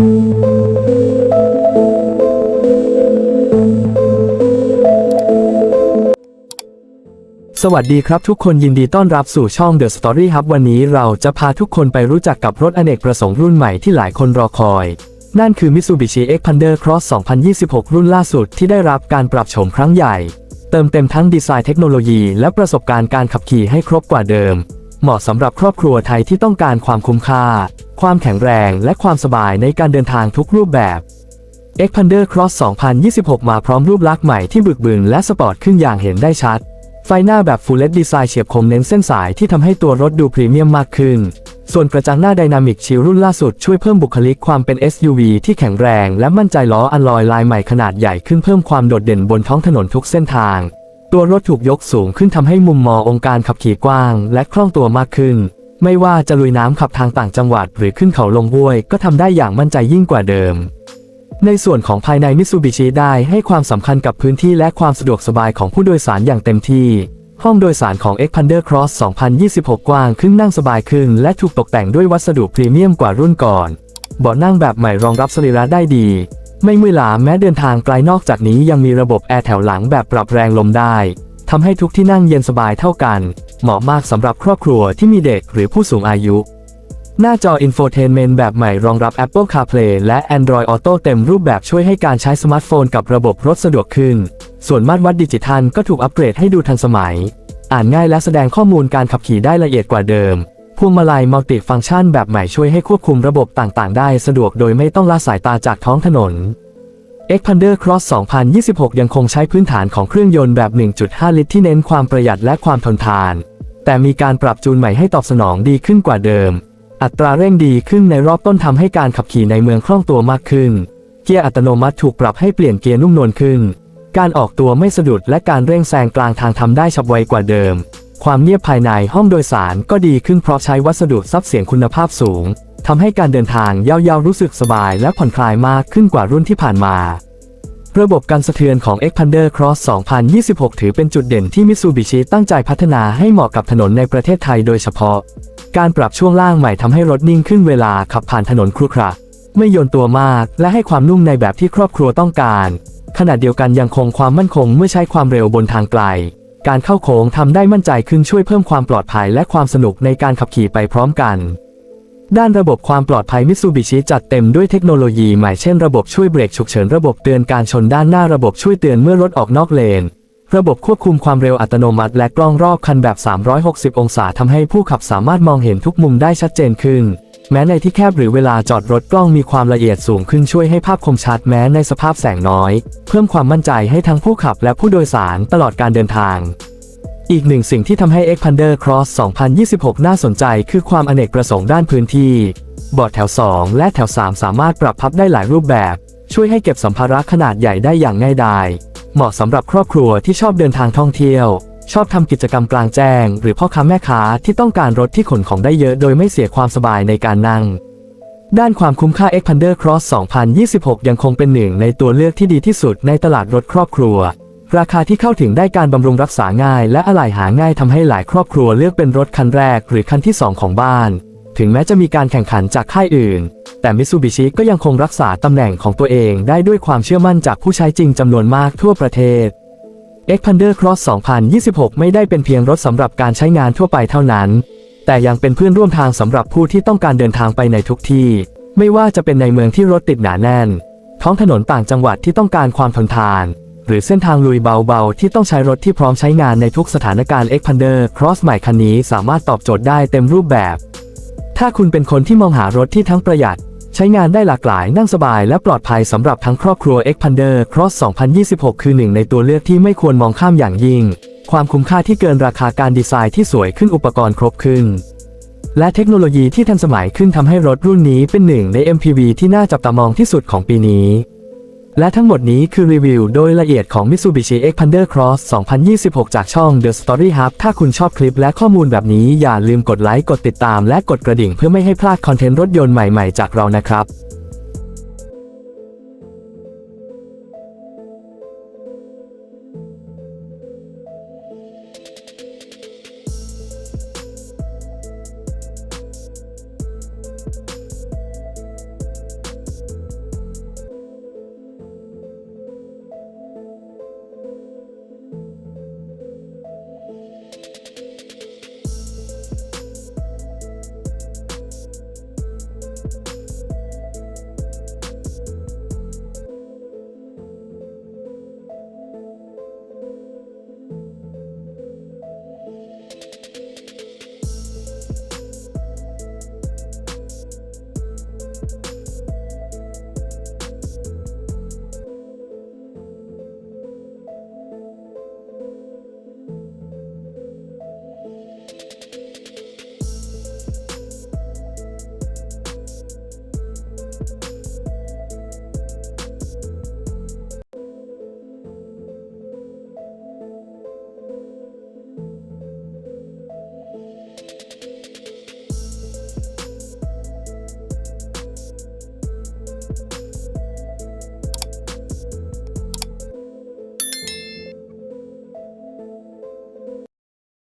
สวัสดีครับทุกคนยินดีต้อนรับสู่ช่อง The Story Hub วันนี้เราจะพาทุกคนไปรู้จักกับรถอเนกประสงค์รุ่นใหม่ที่หลายคนรอคอย นั่นคือ Mitsubishi Xpander Cross 2026 รุ่นล่าสุดที่ได้รับการปรับโฉมครั้งใหญ่ เติมเต็มทั้งดีไซน์เทคโนโลยีและประสบการณ์การขับขี่ให้ครบกว่าเดิม เหมาะสำหรับครอบครัวไทยที่ต้องการความคุ้มค่า ความแข็งแรงและความสบายในการเดินทางทุกรูปแบบ Xpander Cross 2026 มาพร้อมรูปลักษณ์ใหม่ที่บึกบึนและสปอร์ตขึ้นอย่างเห็นได้ชัด ไฟหน้าแบบ Full LED ดีไซน์เฉียบคมเน้นเส้นสายที่ทำให้ตัวรถดูพรีเมียมมากขึ้น ส่วนกระจังหน้าไดนามิกชิลรุ่นล่าสุดช่วยเพิ่มบุคลิกความเป็น SUV ที่แข็งแรง และมั่นใจล้ออัลลอยลายใหม่ขนาดใหญ่ขึ้นเพิ่มความโดดเด่นบนท้องถนนทุกเส้นทาง ตัวรถถูกยกสูงขึ้นทำให้มุมมององค์การขับขี่กว้าง และคล่องตัวมากขึ้น ไม่ว่าจะลุยน้ำขับทางต่างจังหวัด หรือขึ้นเขาลงห้วย ก็ทำได้อย่างมั่นใจยิ่งกว่าเดิม ในส่วนของภายในมิ t ซูบิชิได้ให้ความสำคัญกับพื้นที่และความสะดวกสบายของผู้โดยสารอย่างเต็มที่ ห้องโดยสารของ Xpander Cross 2026 กว้างขึ้นนั่งสบายขึ้น และถูกตกแต่งด้วยวัสดุพรีเมียมกว่ารุ่นก่อนเบาะนั่งแบบใหม่รองรับสรีระได้ดี ไม่เมื่อยล้าแม้เดินทางไกลนอกจากนี้ยังมีระบบแอร์แถวหลังแบบปรับแรงลมได้ทำให้ทุกที่นั่งเย็นสบายเท่ากัน เหมาะมากสำหรับครอบครัวที่มีเด็กหรือผู้สูงอายุ หน้าจอ Infotainment แบบใหม่รองรับ Apple CarPlay และ Android Auto เต็มรูปแบบช่วยให้การใช้สมาร์ทโฟนกับระบบรถสะดวกขึ้น ส่วนมาตรวัดดิจิทัลก็ถูกอัปเกรดให้ดูทันสมัย อ่านง่ายและแสดงข้อมูลการขับขี่ได้ละเอียดกว่าเดิม พวงมาลัยมัลติฟังก์ชันแบบใหม่ช่วยให้ควบคุมระบบต่างๆ ได้สะดวกโดยไม่ต้องละสายตาจากท้องถนน Xpander Cross 2026 ยังคงใช้พื้นฐานของเครื่องยนต์แบบ 1.5 ลิตรที่เน้นความประหยัดและความทนทาน แต่มีการปรับจูนใหม่ให้ตอบสนองดีขึ้นกว่าเดิม อัตราเร่งดีขึ้นในรอบต้นทำให้การขับขี่ในเมืองคล่องตัวมากขึ้น เกียร์อัตโนมัติถูกปรับให้เปลี่ยนเกียร์นุ่มนวลขึ้น การออกตัวไม่สะดุดและการเร่งแซงกลางทางทำได้ฉับไวกว่าเดิม ความเงียบภายในห้องโดยสารก็ดีขึ้นเพราะใช้วัสดุซับเสียงคุณภาพสูงทำให้การเดินทางยาวๆรู้สึกสบายและผ่อนคลายมากขึ้นกว่ารุ่นที่ผ่านมา ระบบการสะเทือนของ Xpander Cross 2026 ถือเป็นจุดเด่นที่ Mitsubishi ตั้งใจพัฒนาให้เหมาะกับถนนในประเทศไทยโดยเฉพาะ การปรับช่วงล่างใหม่ทำให้รถนิ่งขึ้นเวลาขับผ่านถนนครุขระไม่โยนตัวมากและให้ความนุ่มในแบบที่ครอบครัวต้องการ ขณะเดียวกันยังคงความมั่นคงเมื่อใช้ความเร็วบนทางไกล การเข้าโค้งทำได้มั่นใจขึ้นช่วยเพิ่มความปลอดภัยและความสนุกในการขับขี่ไปพร้อมกัน ด้านระบบความปลอดภัยมิ t ซูบิชิจัดเต็มด้วยเทคโนโลยีใหม่เช่นระบบช่วยเบรกฉุกเฉินระบบเตือนการชนด้านหน้าระบบช่วยเตือนเมื่อรถออกนอกเลน ระบบควบคุมความเร็วอัตโนมัติ และกล้องรอบคันแบบ 360 องศาทำให้ผู้ขับสามารถมองเห็นทุกมุมได้ชัดเจนขึ้น แม้ในที่แคบหรือเวลาจอดรถกล้องมีความละเอียดสูงขึ้นช่วยให้ภาพคมชัดแม้ในสภาพแสงน้อย เพิ่มความมั่นใจให้ทั้งผู้ขับและผู้โดยสารตลอดการเดินทาง อีกหนึ่งสิ่งที่ทำให้ Xpander Cross 2026 น่าสนใจคือความอเนกประสงค์ด้านพื้นที่ บอร์ดแถว 2 และแถว 3 สามารถปรับพับได้หลายรูปแบบ ช่วยให้เก็บสัมภาระขนาดใหญ่ได้อย่างง่ายดายเหมาะสำหรับครอบครัวที่ชอบเดินทางท่องเที่ยว ชอบทำกิจกรรมกลางแจ้ง หรือพ่อค้าแม่ค้าที่ต้องการรถที่ขนของได้เยอะโดยไม่เสียความสบายในการนั่ง ด้านความคุ้มค่า Xpander Cross 2026 ยังคงเป็นหนึ่งในตัวเลือกที่ดีที่สุดในตลาดรถครอบครัว ราคาที่เข้าถึงได้การบำรุงรักษาง่าย และอะไหล่หาง่ายทำให้หลายครอบครัวเลือกเป็นรถคันแรกหรือคันที่ 2 ของบ้าน ถึงแม้จะมีการแข่งขันจากค่ายอื่น แต่มิ t ซูบิชิก็ยังคงรักษาตำแหน่งของตัวเองได้ด้วยความเชื่อมั่นจากผู้ใช้จริงจำนวนมากทั่วประเทศ Xpander Cross 2026 ไม่ได้เป็นเพียงรถสำหรับการใช้งานทั่วไปเท่านั้น แต่ยังเป็นเพื่อนร่วมทางสำหรับผู้ที่ต้องการเดินทางไปในทุกที่ ไม่ว่าจะเป็นในเมืองที่รถติดหนาแน่น ท้องถนนต่างจังหวัดที่ต้องการความทนทาน หรือเส้นทางลุยเบาๆ ที่ต้องใช้รถที่พร้อมใช้งานในทุกสถานการณ์ Xpander Cross ใหม่คันนี้สามารถตอบโจทย์ได้เต็มรูปแบบ ถ้าคุณเป็นคนที่มองหารถที่ทั้งประหยัด ช้งานได้หลากหลายนั่งสบายและปลอดภัยสำหรับทั้งครอบครัว Xpander Cross 2026 คือหนึ่งในตัวเลือกที่ไม่ควรมองข้ามอย่างยิ่ง ความคุ้มค่าที่เกินราคาการดีไซน์ที่สวยขึ้นอุปกรณ์ครบขึ้น และเทคโนโลยีที่ทันสมัยขึ้นทำให้รถรุ่นนี้เป็นหนึ่งใน MPV ที่น่าจับตามองที่สุดของปีนี้ และทั้งหมดนี้คือรีวิวโดยละเอียดของ Mitsubishi Xpander Cross 2026 จากช่อง The Story Hub ถ้าคุณชอบคลิปและข้อมูลแบบนี้อย่าลืมกดไลค์ กดติดตาม และกดกระดิ่งเพื่อไม่ให้พลาดคอนเทนต์รถยนต์ใหม่ๆ จากเรานะครับ